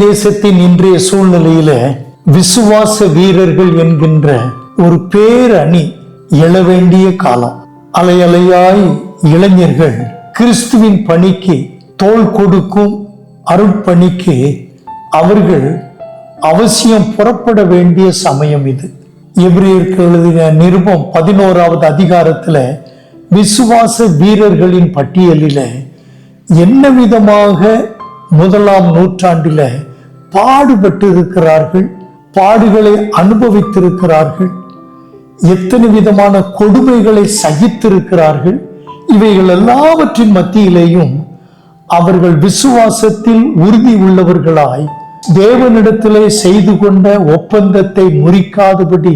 தேசத்தின் இன்றைய சூழ்நிலையில விசுவாச வீரர்கள் என்கின்ற ஒரு பேரணி எழ வேண்டிய காலம். அலையலையாய் இளைஞர்கள் கிறிஸ்துவின் பணிக்கு தோல் கொடுக்கும் அருட்பணிக்கு அவர்கள் அவசியம் புறப்பட வேண்டிய சமயம் இது. எபிரேயருக்கு எழுதின நிருபம் பதினோராவது அதிகாரத்தில் விசுவாச வீரர்களின் பட்டியலில் என்ன விதமாக முதலாம் நூற்றாண்டில் பாடுபட்டு இருக்கிறார்கள் பாடுகளை அனுபவித்திருக்கிறார்கள் எத்தனை விதமான கொடுமைகளை சகித்திருக்கிறார்கள் இவைகள் எல்லாவற்றின் மத்தியிலேயும் அவர்கள் விசுவாசத்தில் உறுதி உள்ளவர்களாய் தேவனிடத்திலே செய்து கொண்ட ஒப்பந்தத்தை முறிக்காதபடி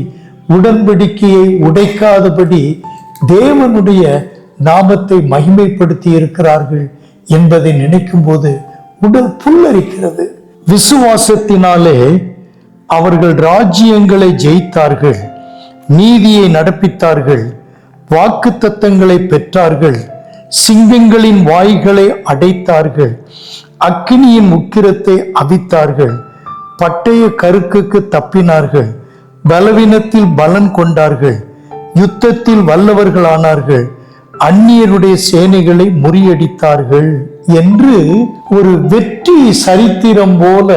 உடன்படிக்கையை உடைக்காதபடி தேவனுடைய நாமத்தை மகிமைப்படுத்தி இருக்கிறார்கள் என்பதை நினைக்கும் போது உடல் புல்லரிக்கிறது. விசுவாசத்தினாலே அவர்கள் ராஜ்யங்களை ஜெயித்தார்கள் நீதியை நடப்பித்தார்கள் வாக்குத்தத்தங்களை பெற்றார்கள் சிங்கங்களின் வாய்களை அடைத்தார்கள் அக்கினியின் உக்கிரத்தை அவித்தார்கள் பட்டய கருக்குக்கு தப்பினார்கள் பலவீனத்தில் பலன் கொண்டார்கள் யுத்தத்தில் வல்லவர்களானார்கள் அந்நியருடைய சேனைகளை முறியடித்தார்கள். என்று ஒரு வெற்றி சரித்திரம் போல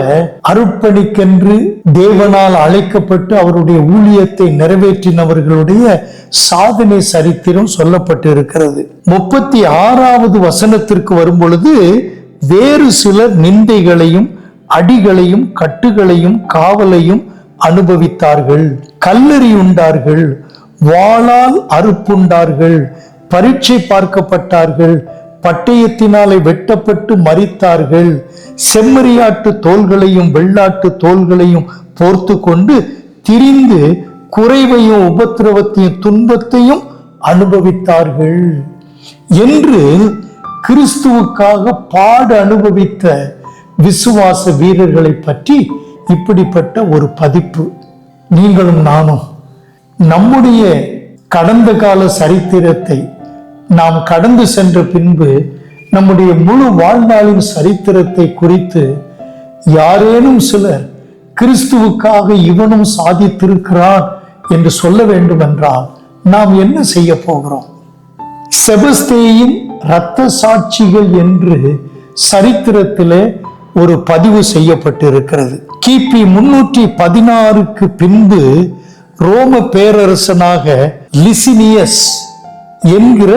அருப்பணிக்கென்று தேவனால் அழைக்கப்பட்டு அவருடைய ஊழியத்தை நிறைவேற்றினவர்களுடைய சாதனை சரித்திரம் சொல்லப்பட்டு இருக்கிறது முப்பத்தி ஆறாவது வசனத்திற்கு வரும் பொழுது வேறு சிலர் நிந்தைகளையும் அடிகளையும் கட்டுகளையும் காவலையும் அனுபவித்தார்கள். கல்லறி உண்டார்கள் வாளால் அறுப்புண்டார்கள். பரீட்சை பார்க்கப்பட்டார்கள். பட்டயத்தினாலே வெட்டப்பட்டு மறித்தார்கள் செம்மறியாட்டு தோள்களையும் வெள்ளாட்டு தோள்களையும் போர்த்து கொண்டு திரிந்து குறைவையும் உபத்திரவத்தையும் துன்பத்தையும் அனுபவித்தார்கள். என்று கிறிஸ்துவுக்காக பாடு அனுபவித்த விசுவாச வீரர்களை பற்றி இப்படிப்பட்ட ஒரு பதிப்பு. நீங்களும் நானும். நம்முடைய கடந்த கால சரித்திரத்தை நாம் கடந்து சென்ற பின்பு நம்முடைய முழு வாழ்நாளின் சரித்திரத்தை குறித்து யாரேனும் சிலர் கிறிஸ்துவுக்காக இவனும் சாதித்திருக்கிறான் என்று சொல்ல வேண்டும் என்றால் நாம் என்ன செய்ய போகிறோம்? செபஸ்தேயின் இரத்த சாட்சிகள் என்று சரித்திரத்திலே ஒரு பதிவு செய்யப்பட்டிருக்கிறது. கிபி முன்னூற்றி பதினாறுக்கு பின்பு ரோம பேரரசனாக லிசினியஸ் என்கிற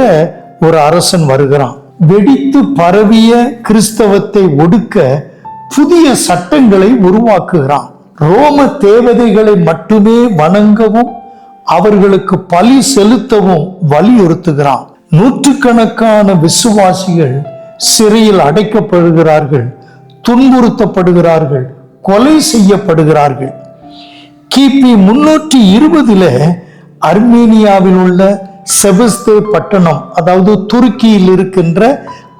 ஒரு அரசன் வருகிறான். வெடித்து பரவிய கிறிஸ்தவத்தை ஒடுக்க புதிய சட்டங்களை உருவாக்குகிறான். ரோம தேவதைகளை மட்டுமே வணங்கவும் அவர்களுக்கு பலி செலுத்தவும் வலியுறுத்துகிறான். நூற்றுக்கணக்கான விசுவாசிகள் சிறையில் அடைக்கப்படுகிறார்கள் துன்புறுத்தப்படுகிறார்கள் கொலை செய்யப்படுகிறார்கள். கிபி முன்னூற்றி இருபதுல அர்மேனியாவில் உள்ள செபஸ்தே பட்டணம் அதாவது துருக்கியில் இருக்கின்ற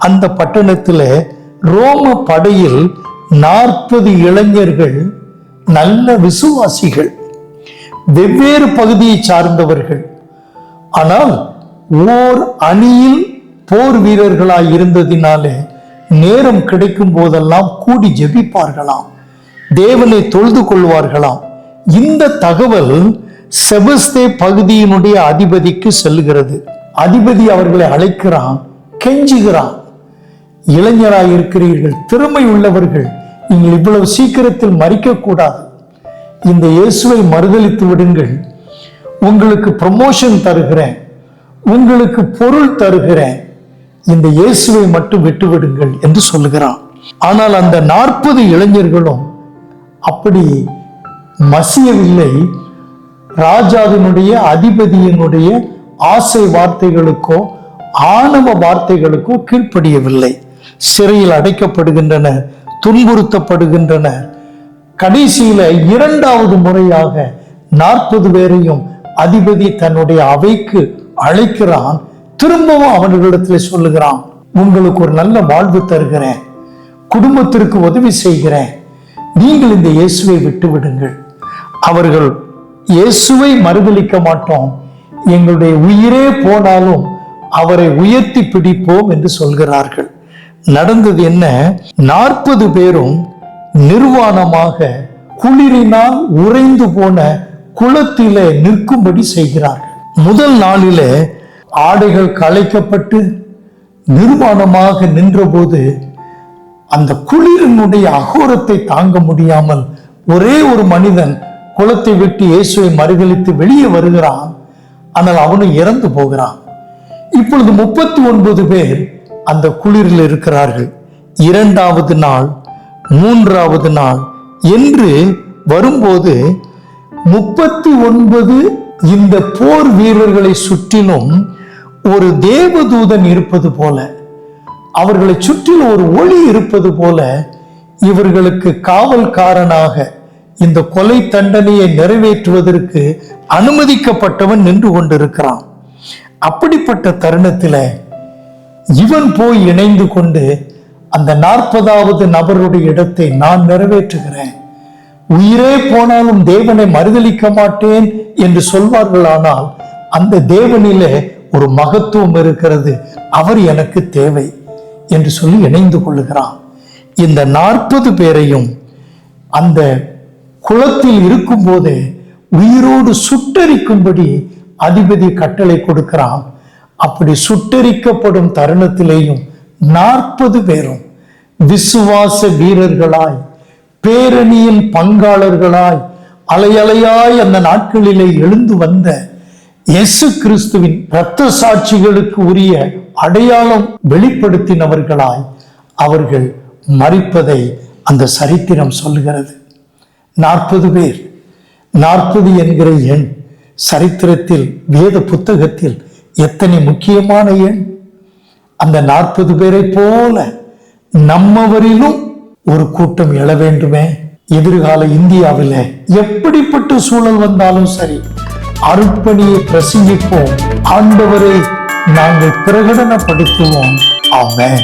அந்த பட்டணத்தில் ரோம படையில் நாற்பது இளைஞர்கள் நல்ல விசுவாசிகள் வெவ்வேறு பகுதியை சார்ந்தவர்கள். ஆனால் ஓர் அணியில் போர் வீரர்களாய் இருந்ததினாலே நேரம் கிடைக்கும் போதெல்லாம் கூடி ஜெபிப்பார்களாம் தேவனை தொழுது கொள்வார்களாம். இந்த தகவல் செபஸ்தே பகுதியினுடைய அதிபதிக்கு செல்கிறது அதிபதி அவர்களை அழைக்கிறான் கெஞ்சுகிறான். இளைஞராய் இருக்கிறீர்கள் திறமை உள்ளவர்கள் நீங்கள் இவ்வளவு சீக்கிரத்தில் மறிக்கக்கூடாது இந்த இயேசுவை மறுதலித்து விடுங்கள். உங்களுக்கு ப்ரமோஷன் தருகிறேன். உங்களுக்கு பொருள் தருகிறேன். இந்த இயேசுவை மட்டும் விட்டுவிடுங்கள் என்று சொல்லுகிறான். ஆனால் அந்த நாற்பது இளைஞர்களும் அப்படி மசியவில்லை. ராஜாவினுடைய அதிபதியினுடைய ஆசை வார்த்தைகளுக்கோ ஆணவ வார்த்தைகளுக்கோ கீழ்ப்படியவில்லை. சிறையில் அடைக்கப்படுகின்றன துன்புறுத்தப்படுகின்றன. கடைசியில இரண்டாவது முறையாக நாற்பது பேரையும் அதிபதி தன்னுடைய அவைக்கு அழைக்கிறான். திரும்பவும் அவர்களிடத்தில் சொல்லுகிறான் உங்களுக்கு ஒரு நல்ல வாழ்வு தருகிறேன். குடும்பத்திற்கு உதவி செய்கிறேன். நீங்கள் இந்த இயேசுவை விட்டு விடுங்கள் அவர்கள் இயேசுவை மறுதலிக்க மாட்டோம். எங்களுடைய உயிரே போனாலும் அவரை உயர்த்தி பிடிப்போம் என்று சொல்கிறார்கள். நடந்தது என்ன? நாற்பது பேரும் நிர்வாணமாக குளிரினால் உறைந்து போன குளத்திலே நிற்கும்படி செய்கிறார்கள். முதல் நாளிலே ஆடைகள் களைக்கப்பட்டு நிர்வாணமாக நின்றபோது அந்த குளிரினுடைய அகோரத்தை தாங்க முடியாமல் ஒரே ஒரு மனிதன் குளத்தை விட்டு இயேசுவை மறுகளித்து வெளியே வருகிறான். ஆனால் அவனும் இறந்து போகிறான். இப்பொழுது முப்பத்தி ஒன்பது பேர் அந்த குளிரில் இருக்கிறார்கள். இரண்டாவது நாள் மூன்றாவது நாள் என்று வரும்போது முப்பத்தி ஒன்பது இந்த போர் வீரர்களை சுற்றிலும் ஒரு தேவதூதன் இருப்பது போல அவர்களை சுற்றிலும் ஒரு ஒளி இருப்பது போல இவர்களுக்கு காவல்காரனாக இந்த கொலை தண்டனையை நிறைவேற்றுவதற்கு அனுமதிக்கப்பட்டவன் நின்று கொண்டிருக்கிறான். அப்படிப்பட்ட தருணத்தில் இவன் போய் இணைந்து கொண்டு அந்த நாற்பதாவது நபருடைய இடத்தை நான் நிறைவேற்றுகிறேன். உயிரே போனாலும் தேவனை மறுதலிக்க மாட்டேன் என்று சொல்வார்களானால் அந்த தேவனிலே ஒரு மகத்துவம் இருக்கிறது அவர் எனக்கு தேவை என்று சொல்லி இணைந்து கொள்ளுகிறான். இந்த நாற்பது பேரையும் அந்த குளத்தில் இருக்கும்போதே உயிரோடு சுட்டரிக்கும்படி அதிபதி கட்டளை கொடுக்கிறான். அப்படி சுட்டரிக்கப்படும் தருணத்திலேயும் நாற்பது பேரும் விசுவாச வீரர்களாய் பேரணியின் பங்காளர்களாய் அலையலையாய் அந்த நாட்களிலே எழுந்து வந்த இயேசு கிறிஸ்துவின் இரத்த சாட்சிகளுக்கு உரிய அடையாளம் வெளிப்படுத்தினவர்களாய் அவர்கள் மறிப்பதை அந்த சரித்திரம் சொல்லுகிறது. நாற்பது பேர். நாற்பது என்கிற எண் சரித்திரத்தில் வேத புத்தகத்தில் எத்தனை முக்கியமான எண்? அந்த நாற்பது பேரை போல நம்மவரிலும் ஒரு கூட்டம் எழ வேண்டுமே. எதிர்கால இந்தியாவில் எப்படிப்பட்ட சூழல் வந்தாலும் சரி அருட்பணியை பிரசங்கிப்போம். ஆண்டவரை நாங்கள் பிரகடனப்படுத்துவோம். அவன்